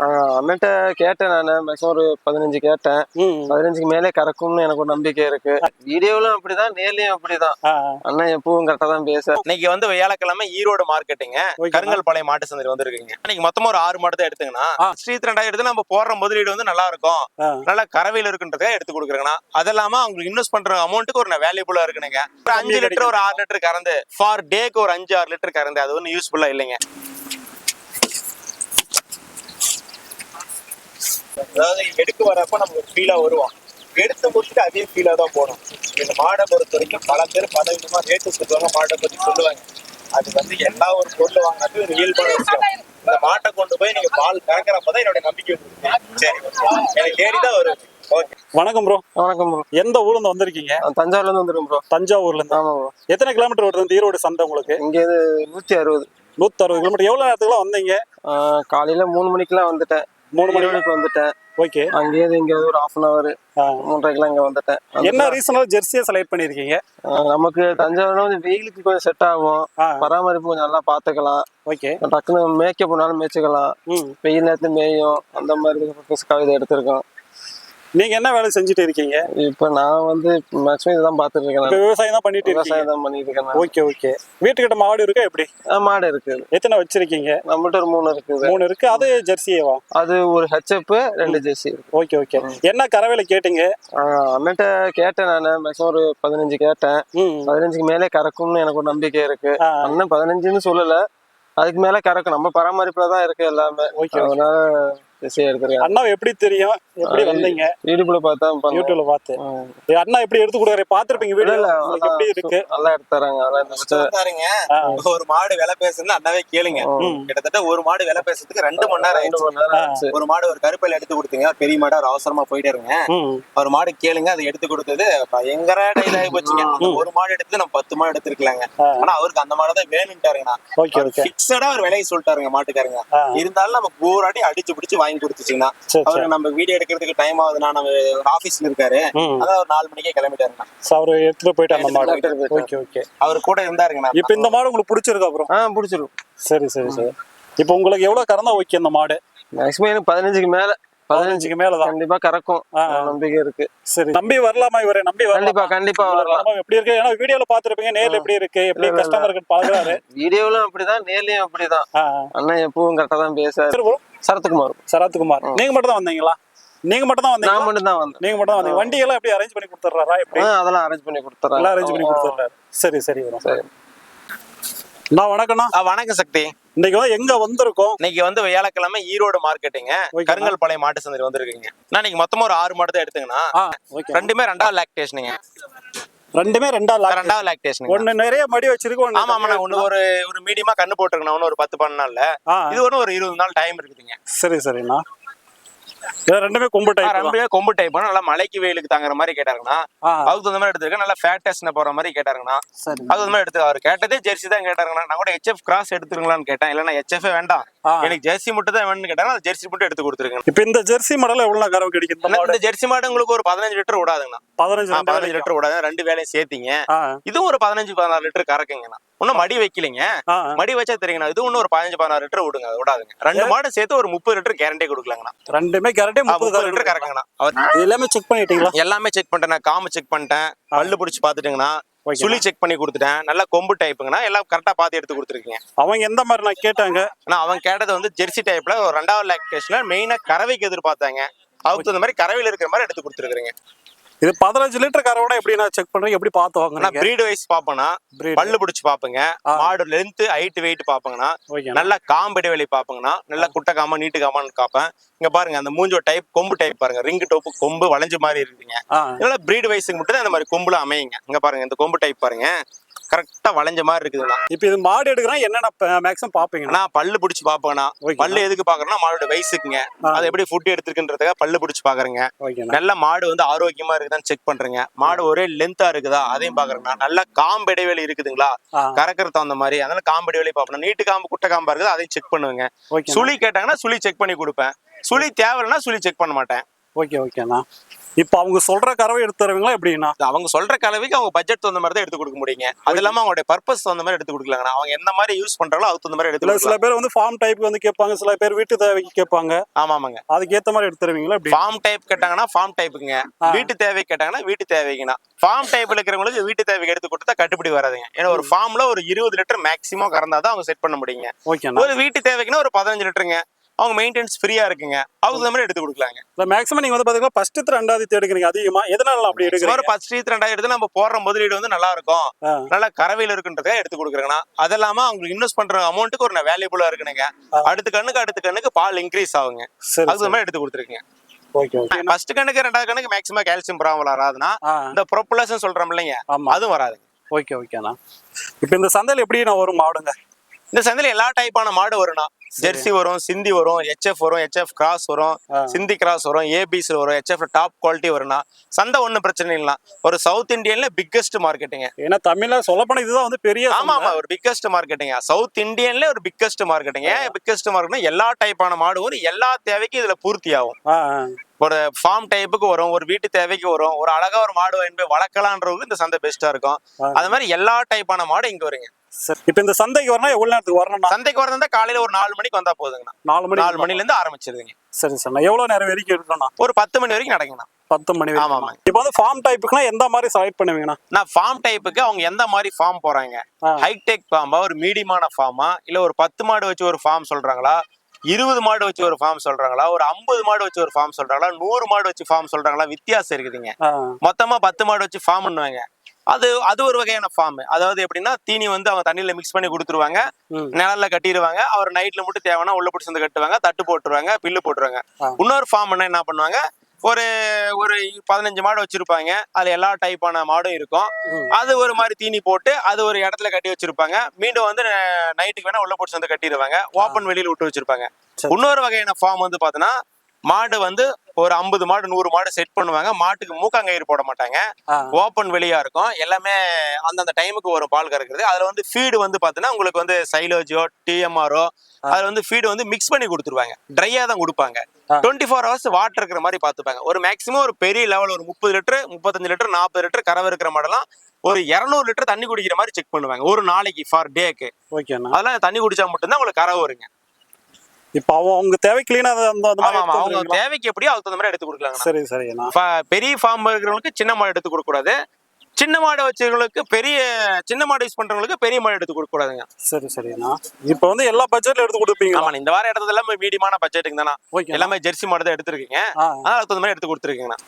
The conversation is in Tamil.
அண்ணன்ட்ட கேட்டேன் நான். மேக்ஸிமம் ஒரு பதினஞ்சு கேட்டேன். பதினஞ்சுக்கு மேலே கறக்கும்னு எனக்கு ஒரு நம்பிக்கை இருக்கு. வீடியோவிலும் அப்படிதான் நேர்லயும் அப்படிதான். அண்ணன் எப்பவும் கரெக்டா தான் பேச இன்னைக்கு வந்து வியாழக்கிழமை ஈரோடு மார்க்கெட்டுங்க. கருங்கல் பாளையம் மாட்டு சந்தை வந்திருக்கீங்க. இன்னைக்கு மொத்தமா ஒரு ஆறு மாடு தான் எடுத்துங்கண்ணா ஆ. ஸ்ரீத் ரெண்டாயிரத்து நம்ம போடுற முதலீடு வந்து நல்லா இருக்கும். நல்லா கறவையில் இருக்குன்றதுக்காக எடுத்து கொடுக்குறேங்கண்ணா. அது இல்லாம அவங்களுக்கு இன்வெஸ்ட் பண்ற அமௌண்ட்டுக்கு ஒரு வேல்யூபுல்லா இருக்குனுங்க ஒரு அஞ்சு லிட்டர் ஒரு ஆறு லிட்டர் கறந்து ஃபார் டேக்கு ஒரு அஞ்சு ஆறு லிட்டர் கறந்து அது ஒன்றும் யூஸ்ஃபுல்லா இல்லைங்க. அதாவது எடுக்க வரப்ப நம்ம ஒரு ஃபீலா வருவோம். எடுத்து முடிச்சுட்டு அதே ஃபீலா தான் போகணும். இந்த மாடை பொறுத்த வரைக்கும் பல பேர் பல விதமா ரேட்டு சொல்லுவாங்க மாடை பத்தி சொல்லுவாங்க. அது வந்து எல்லா ஒரு பொருள் வாங்கினது ஒரு இயல்பான விஷயம் இந்த மாட்டை கொண்டு போய் நீங்க பால் கறக்கிறப்பதான் என்னோட நம்பிக்கை. சரி எனக்கு தேடி தான் வரும் ஓகே வணக்கம் ப்ரோ வணக்கம் ப்ரோ எந்த ஊர்ல இருந்து வந்திருக்கீங்க? தஞ்சாவூர்ல இருந்து வந்துருக்கோம் ப்ரோ தஞ்சாவூர்ல இருந்து ஆமா ப்ரோ எத்தனை கிலோமீட்டர் வருது இந்த ஈரோடு சந்தை உங்களுக்கு? இங்க இது நூத்தி அறுபது. நூத்தி அறுபது கிலோமீட்டர் எவ்வளவு நேரத்துக்குலாம் வந்தீங்க? ஆஹ் காலையில மூணு மணிக்கெல்லாம் வந்துட்டேன். மூணு மணி மணிக்கு வந்துட்டேன். ஓகே. அங்கேயே இங்க ஒரு ஹாஃப் அன் அவர் மூன்றரைக்கெல்லாம் இங்க வந்துட்டேன். என்ன ரீசனால ஜெர்சியை செலக்ட் பண்ணிருக்கீங்க நமக்கு தஞ்சாவூர்ல வந்து வெயிலுக்கு கொஞ்சம் செட் ஆகும். பராமரிப்பு கொஞ்சம் நல்லா பாத்துக்கலாம். ஓகே. டக்குன்னு மேய்க்க போனாலும் மேய்ச்சிக்கலாம். வெயில் நேரத்துல மேயும். அந்த மாதிரி இதை எடுத்திருக்கோம். நீங்க என்ன வேலை செஞ்சுட்டு இருக்கீங்க? இப்ப நான் வந்து மேக்ஸிமம் இதுதான் பாத்துட்டு இருக்கேன். விவசாயம் தான் பண்ணிட்டு விவசாயம் தான் பண்ணிட்டு இருக்கேன். Okay okay. வீட்டுக்கிட்ட மாடு இருக்கா எப்படி? மாடு இருக்குது எத்தனை வச்சிருக்கீங்க? நம்மகிட்ட ஒரு மூணு இருக்குது. மூணு இருக்கு. அது ஜெர்சியேவா? அது ஒரு ஹெச்எப் ரெண்டு ஜெர்சி இருக்கு. Okay okay. என்ன கறவையில கேட்டீங்க? அண்ணன்ட்ட கேட்டேன் நான். மேக்ஸிமம் ஒரு பதினஞ்சு கேட்டேன். பதினஞ்சுக்கு மேலே கறக்கும்னு எனக்கு ஒரு நம்பிக்கை இருக்கு. அண்ணன் பதினஞ்சுன்னு சொல்லல. அதுக்கு மேல கறக்கும். நம்ம பராமரிப்புல தான் இருக்கு எல்லாமே. ஓகே. அதனால ஜெர்சி எடுத்திருக்கேன் அண்ணா எப்படி தெரியும்? எப்படி வந்தீங்க? யூடியூப்ல பார்த்தா பார்த்து. அண்ணா எப்படி எடுத்து கொடுக்குறாரு? பாத்திருப்பீங்க வீடியோ. எப்படி இருக்கு? நல்லா எடுத்துறாங்க. ஒரு மாடு விலை பேசுறது அண்ணாவே கேளுங்க. கிட்டத்தட்ட ஒரு மாடு விலை பேசுறதுக்கு ரெண்டு மணி நேரம் ரெண்டு மணி நேரம். ஒரு மாடு ஒரு கருப்பையில எடுத்து கொடுத்தீங்க பெரிய மாடு அவர் அவசரமா போயிட்டே இருங்க. ஒரு மாடு கேளுங்க அதை எடுத்து கொடுத்தது பயங்கர டைல் ஆகி போச்சுங்க ஒரு மாடு எடுத்து நம்ம பத்து மாடு எடுத்துருக்கலாங்க. ஆனா அவருக்கு அந்த மாடு தான் வேணும்ட்டாருங்கண்ணா. Okay okay. பிக்சடா ஒரு விலையை சொல்லிட்டாருங்க மாட்டுக்காரங்க. இருந்தாலும் நம்ம பூராட்டி அடிச்சு பிடிச்சு வாங்கி சரி அவருக்கு நம்ம வீடியோ எடுக்கிறதுக்கு டைம் ஆகுதுன்னா நம்ம ஆபீஸ்ல இருக்காரு. அதான் ஒரு நாலு மணிக்கே கிளம்பிட்டாருங்கண்ணா சோ அவரு எடுத்துட்டு போயிட்டு அந்த மாடு. Okay okay. அவர் கூட இருந்தாருங்கண்ணா இப்போ இந்த மாடு உங்களுக்கு பிடிச்சிருக்கா அப்புறம் ஆ பிடிச்சிரும். சரி சரி சரி. இப்போ உங்களுக்கு எவ்வளவு கறந்தா ஓகே இந்த மாடு? மேக்ஸிமம் எனக்கு பதினஞ்சுக்கு மேல. பதினஞ்சுக்கு மேலதான். கண்டிப்பா கறக்கும். நம்பிக்கை இருக்கு. சரி. நம்பி வரலாமா இவரை? நம்பி கண்டிப்பா கண்டிப்பா வரலாம். எப்படி இருக்கு? ஏன்னா வீடியோல பாத்துருப்பீங்க நேர்ல எப்படி இருக்கு? எப்படி இல்ல. கஸ்டமருக்கு பழகுறாரு வீடியோவிலும் அப்படிதான் நேர்லயும் அப்படிதான். அண்ணன் எப்பவும் கரெக்டா தான் பேச சரி bro. சரத்குமார். சரத்குமார். நீங்க மட்டும் தான் வந்தீங்களா? நீங்க மட்டும் தான் நான் வந்தீங்க மட்டும் தான் வந்தேன். நீங்க மட்டும் தான் வந்தீங்க. வண்டி எல்லாம் எப்படி அரேஞ்ச் பண்ணி கொடுத்துறாரா எப்படி? அதெல்லாம் அரேஞ்ச் பண்ணி கொடுத்துறேன் எல்லாம் அரேஞ்ச் பண்ணி கொடுத்துறாரு சரி சரி வரும். சரி. நான் வணக்கம்ண்ணா. வணக்கம் சக்தி. இன்னைக்கு வந்து எங்க வந்திருக்கோம்? இன்னைக்கு வந்து வியாழக்கிழமை ஈரோடு மார்க்கெட்டுங்க. கருங்கல் பாளையம் மாட்டு சந்தை வந்திருக்கீங்க. நான் இன்னைக்கு மொத்தமா ஒரு ஆறு மாடு தான் ஓகே. ரெண்டுமே ரெண்டாவது லாக்டேஷனுங்க ரெண்டுமே ரெண்டா லாக் ரெண்டாவது லாக்டேஷனுங்க ஒண்ணு நிறைய மடி வச்சிருக்கு ஆமா ஆமா ஒண்ணு ஒரு ஒரு மீடியமா கண்ணு போட்டுருக்கணும் ஒண்ணு ஒரு பத்து பன்னெண்டு நாள்ல. இது ஒண்ணு ஒரு இருபது நாள் டைம் இருக்குதுங்க. சரி சரிண்ணா. ரெண்டுமே கொம்பு டைப் ரெண்டுமே கொம்பு டைப் நல்லா மலைக்கு வெயிலுக்கு தாங்குற மாதிரி கேட்டாருங்கண்ணா. ஆ. அதுக்கு தகுந்த மாதிரி எடுத்துருக்கேன். நல்லா ஃபேட் டெஸ்ட் போற மாதிரி கேட்டாருங்கண்ணா. சரி அது வந்து எடுத்து அவர் கேட்டதே ஜெர்சி தான் கேட்டாருங்கண்ணா. நான் கூட ஹெச்எஃப் கிராஸ் எடுத்துருங்களான்னு கேட்டேன். இல்லைன்னா ஹெச்எஃப் வேண்டாம். எனக்கு ஜெர்சி மட்டும் தான் வேணும்னு கேட்டாங்க அந்த ஜெர்சி மட்டும் எடுத்து கொடுத்துருக்கேன் இப்போ இந்த ஜெர்சி மாடல் எவ்வளவு கறவை கிடைக்கும் இந்த ஜெர்சி மாடு உங்களுக்கு ஒரு பதினஞ்சு லிட்டர் விடாதுங்கண்ணா பதினஞ்சு பதினஞ்சு லிட்டர் விடாது ரெண்டு வேலையும் சேர்த்தீங்க. இதுவும் ஒரு பதினஞ்சு பதினாறு லிட்டர் கறக்குங்கண்ணா. இன்னும் மடி வைக்கலைங்க. மடி வச்சா தெரியுங்கண்ணா. இது இன்னும் ஒரு பதினஞ்சு பதினாறு லிட்டர் விடுங்க அது விடாதுங்க ரெண்டு மாடு சேர்த்து ஒரு முப்பது லிட்டர் கேரண்டே கொடுக்கலாங்கண்ணா. ரெண்டுமே கரெக்டே ஆ, முப்பது லிட்டர் கறக்குங்கண்ணா அவர் எல்லாமே செக் பண்ணிட்டீங்களா? எல்லாமே செக் பண்ணிட்டேன். காம செக் பண்ணிட்டேன். பல்லு பிடிச்சி பாத்துட்டுங்கண்ணா சுழி செக் பண்ணி கொடுத்துட்டேன். நல்லா கொம்பு டைப்புங்கண்ணா எல்லாம் கரெக்டா பார்த்து எடுத்து கொடுத்துருக்கீங்க. அவங்க எந்த மாதிரி நான் கேட்டாங்க? ஆனா அவன் கேட்டது வந்து ஜெர்சி டைப்ல ஒரு ரெண்டாவது லாக்டேஷன்ல மெயினா கறவைக்கு எதிர்பார்த்தாங்க. அதுக்கு தகுந்த மாதிரி கறவையில் இருக்கிற மாதிரி எடுத்து கொடுத்துருக்கீங்க இது பதினஞ்சு லிட்டர் கறவோட எப்படி நான் செக் பண்றீங்க? எப்படி பார்த்து வாங்குறீங்க? பிரீடு வைஸ் பாப்பேனா Breed. பல்லு பிடிச்சி பாப்பேங்க. மாடு லென்த் ஹைட் வெயிட் பாப்பேங்கண்ணா ஓகே நல்லா காம்பு இடைவெளி பாப்பேங்கண்ணா நல்லா குட்டை காமா நீட்டு காமான்னு காப்பேன். இங்க பாருங்க அந்த மூஞ்சோ டைப் கொம்பு டைப் பாருங்க. ரிங் டோப்பு கொம்பு வளைஞ்ச மாதிரி இருக்குங்க இதனால பிரீடு வைஸுக்கு மட்டும் தான் இந்த மாதிரி கொம்புல அமையுங்க. இங்க பாருங்க இந்த கொம்பு டைப் பாருங்க. கரெக்டா வளைஞ்ச மாதிரி இருக்குதுண்ணா இப்போ இது மாடு எடுக்கிறேன் என்னென்ன மேக்ஸிமம் பாப்பீங்கண்ணா ஆனா பல்லு பிடிச்சி ஓகே. பல்லு எதுக்கு பாக்குறேன்னா மாடோட வயசுக்குங்க. அது எப்படி ஃபுட் எடுத்துருக்குன்றதுக்காக பல்லு பிடிச்சி பாக்குறேங்க. ஓகேண்ணா. நல்ல மாடு வந்து ஆரோக்கியமா இருக்குதான்னு செக் பண்றேங்க. மாடு ஒரே லென்த்தா இருக்குதா? அதையும் பாக்குறேங்க நல்ல காம்பு இடைவெளி இருக்குதுங்களா? கறக்கிற தகுந்த மாதிரி. அதனால காம்பு இடைவெளி பார்ப்பணும் நீட்டு காம்பு குட்டை காம்பா இருக்குது அதையும் செக் பண்ணுவேங்க. சுழி கேட்டாங்கன்னா சுழி செக் பண்ணி கொடுப்பேன். சுழி தேவைன்னா சுழி செக் பண்ண மாட்டேன். ஓகே ஓகேண்ணா இப்போ அவங்க சொல்ற கறவை எடுத்து தருவீங்களா எப்படிண்ணா அவங்க சொல்ற கலவைக்கு அவங்க பட்ஜெட் தகுந்த மாதிரி தான் எடுத்து கொடுக்க முடியுங்க. அது இல்லாம அவங்களுடைய பர்பஸ் தகுந்த மாதிரி எடுத்து கொடுக்கலாங்கண்ணா. அவங்க எந்த மாதிரி யூஸ் பண்றாங்களோ அதுக்கு தகுந்த மாதிரி எடுத்து சில பேர் வந்து ஃபார்ம் டைப் வந்து கேட்பாங்க. சில பேர் வீட்டு தேவைக்கு கேட்பாங்க. ஆமா ஆமாங்க அதுக்கு ஏத்த மாதிரி எடுத்து தருவீங்களா எப்படி? ஃபார்ம் டைப் கேட்டாங்கன்னா ஃபார்ம் டைப்புங்க. வீட்டு தேவை கேட்டாங்கன்னா வீட்டு தேவைக்குண்ணா. ஃபார்ம் டைப்ல இருக்கிறவங்களுக்கு வீட்டு தேவைக்கு எடுத்து கொடுத்தா கட்டுப்படி வராதுங்க. ஏன்னா ஒரு ஃபார்ம்ல ஒரு இருபது லிட்டர் மேக்ஸிமம் கறந்தா தான் அவங்க செட் பண்ண முடியுங்க. ஓகேண்ணா ஒரு வீட்டு தேவைக்குன்னா ஒரு பதினஞ்சு லிட்டருங்க. அவங்க மெயின்டெனன்ஸ் ஃப்ரீயா இருக்குங்க. அவங்க தகுந்த மாதிரி எடுத்து கொடுக்கலாங்க. இல்ல மேக்ஸிமம் நீங்க வந்து பாத்தீங்கன்னா ஃபர்ஸ்ட் ரெண்டாவது எடுக்கிறீங்க. அதிகமா எதனால அப்படி எடுக்கிறீங்க? ஸ்ரீத் ரெண்டாயிரம் எடுத்து நம்ம போடுற முதலீடு வந்து நல்லா இருக்கும். நல்லா கறவையில் இருக்குன்றதுக்காக எடுத்து கொடுக்குறேங்கண்ணா அது இல்லாம அவங்களுக்கு இன்வெஸ்ட் பண்ற அமௌண்ட்டுக்கு ஒரு வேல்யூபுல்லா இருக்குனுங்க. அடுத்த கண்ணுக்கு அடுத்த கண்ணுக்கு பால் இன்க்ரீஸ் ஆகுங்க. அதுக்கு மாதிரி எடுத்து கொடுத்துருக்கீங்க. ஃபர்ஸ்ட் கண்ணுக்கு ரெண்டாவது கண்ணுக்கு மேக்ஸிமம் கால்சியம் ப்ராப்ளம் வராதுன்னா இந்த ப்ரொப்புலேஷன் சொல்றோம் இல்லைங்க அதுவும் வராது ஓகே ஓகேண்ணா இப்போ இந்த சந்தையில் எப்படி நான் வரும் மாடுங்க? இந்த சந்தையில எல்லா டைப்பான மாடு வரும்ண்ணா. ஜெர்சி வரும் சிந்தி வரும் ஹெச்எஃப் வரும் ஹெச்எஃப் கிராஸ் வரும். சிந்தி கிராஸ் வரும் ஏபிசி வரும் ஹெச்எஃப் டாப் குவாலிட்டி வரும்ண்ணா சந்தை ஒன்றும் பிரச்சனை இல்லைண்ணா. ஒரு சவுத் இந்தியன்ல பிக்கெஸ்ட் மார்க்கெட்டுங்க ஏன்னா தமிழ்ல சொல்லப்போனா இதுதான் வந்து பெரிய ஆமா. ஆமா ஒரு பிக்கெஸ்ட் மார்க்கெட்டுங்க சவுத் இந்தியன்ல ஒரு பிக்கெஸ்ட் மார்க்கெட்டுங்க ஏன் பிக்கெஸ்ட் மார்க்கெட்னா எல்லா டைப்பான மாடு வரும். எல்லா தேவைக்கும் இதுல பூர்த்தி ஆகும். ஒரு ஃபார்ம் டைப்புக்கு வரும் ஒரு வீட்டு தேவைக்கு வரும். ஒரு அழகா ஒரு மாடு வாங்கி போய் வளர்க்கலான்றவங்களுக்கு இந்த சந்தை பெஸ்டா இருக்கும். அது மாதிரி எல்லா டைப்பான மாடு இங்க வருங்க. சரி. இப்போ இந்த சந்தைக்கு வரணும் எவ்வளவு நேரத்துக்கு வரணும்ண்ணா சந்தைக்கு வரதா காலையில ஒரு நாலு மணிக்கு வந்தா போதுங்கண்ணா. நாலு மணி நாலு மணில இருந்து ஆரம்பிச்சிருதுங்க சரி சரிண்ணா எவ்வளவு நேரம் வரைக்கும் இருக்கணும்ண்ணா ஒரு பத்து மணி வரைக்கும் நடக்குங்கண்ணா. பத்து மணி ஆமா. இப்போ வந்து ஃபார்ம் டைப்புக்குனா எந்த மாதிரி செலக்ட் பண்ணுவீங்கண்ணா? நான் ஃபார்ம் டைப்புக்கு அவங்க எந்த மாதிரி ஃபார்ம் போறாங்க. ஹைடெக் ஃபார்மா ஒரு மீடியமான ஃபார்மா இல்ல ஒரு பத்து மாடு வச்சு ஒரு ஃபார்ம் சொல்றாங்களா? இருபது மாடு வச்சு ஒரு ஃபார்ம் சொல்றாங்களா? ஒரு ஐம்பது மாடு வச்சு ஒரு ஃபார்ம் சொல்றாங்களா? நூறு மாடு வச்சு ஃபார்ம் சொல்றாங்களா? வித்தியாசம் இருக்குதுங்க. மொத்தமா பத்து மாடு வச்சு ஃபார்ம் பண்ணுவாங்க. அது அது ஒரு வகையான ஃபார்ம் அதாவது எப்படின்னா தீனி வந்து அவங்க தண்ணியில மிக்ஸ் பண்ணி கொடுத்துருவாங்க. நிழல்ல கட்டிடுவாங்க. அவர் நைட்ல மட்டும் தேவைன்னா உள்ள பிடிச்சி வந்து கட்டுவாங்க. தட்டு போட்டுருவாங்க பில்லு போட்டுருவாங்க. இன்னொரு ஃபார்ம் என்ன பண்ணுவாங்க? ஒரு ஒரு பதினஞ்சு மாடு வச்சிருப்பாங்க. அதுல எல்லா டைப்பான மாடும் இருக்கும். அது ஒரு மாதிரி தீனி போட்டு அது ஒரு இடத்துல கட்டி வச்சிருப்பாங்க. மீண்டும் வந்து நைட்டுக்கு வேணா உள்ள பிடிச்சி வந்து கட்டிடுவாங்க. ஓப்பன் வெளியில விட்டு வச்சிருப்பாங்க. சரி. இன்னொரு வகையான ஃபார்ம் வந்து பாத்தீங்கன்னா மாடு வந்து ஒரு ஐம்பது மாடு நூறு மாடு செட் பண்ணுவாங்க. மாட்டுக்கு மூக்காங்கயிறு போட மாட்டாங்க. ஓப்பன் வெளியா இருக்கும். எல்லாமே அந்தந்த டைமுக்கு வரும் பால் கறக்குறது. அதுல வந்து ஃபீடு வந்து பாத்தீங்கன்னா உங்களுக்கு வந்து சைலோஜோ டிஎம்ஆரோ அதுல வந்து ஃபீடு வந்து மிக்ஸ் பண்ணி கொடுத்துருவாங்க. ட்ரையா தான் கொடுப்பாங்க. டுவெண்ட்டி ஃபோர் ஹவர்ஸ் வாட்டர் இருக்கிற மாதிரி பார்த்துப்பாங்க ஒரு மேக்ஸிமம் ஒரு பெரிய லெவல் ஒரு முப்பது லிட்டர் முப்பத்தஞ்சு லிட்டர் நாற்பது லிட்டர் கறவை இருக்கிற மாடெல்லாம் ஒரு இரநூறு லிட்டர் தண்ணி குடிக்கிற மாதிரி செக் பண்ணுவாங்க. ஒரு நாளைக்கு ஃபார் டேக்கு ஓகேண்ணா அதெல்லாம் தண்ணி குடிச்சா மட்டும்தான் உங்களுக்கு கறவை வருங்க. இப்போ அவங்க தேவை கிளீனா அவங்க தேவைக்கு எப்படியோ அதுக்கு தகுந்த மாதிரி எடுத்து கொடுக்கலாங்க சரி ஃப- பெரிய ஃபார்ம் இருக்கிறவங்களுக்கு சின்ன மாடு எடுத்து கொடுக்க கூடாது சின்ன மாடு வச்சவங்களுக்கு பெரிய சின்ன மாடு யூஸ் பண்றவங்களுக்கு பெரிய மாடு எடுத்து கொடுக்க கூடாதுங்க சரி சரிண்ணா இப்போ வந்து எல்லா பட்ஜெட்ல எடுத்து கொடுப்பீங்களா? ஆமா இந்த வாரம் எடுத்தது எல்லாமே மீடியமான பட்ஜெட்டுங்க தானே எல்லாமே ஜெர்சி மாடு தான் எடுத்திருக்கீங்க. அதனால அதுக்கு தகுந்த மாதிரி எடுத்து கொடுத்துருக்கீங்கண்ணா.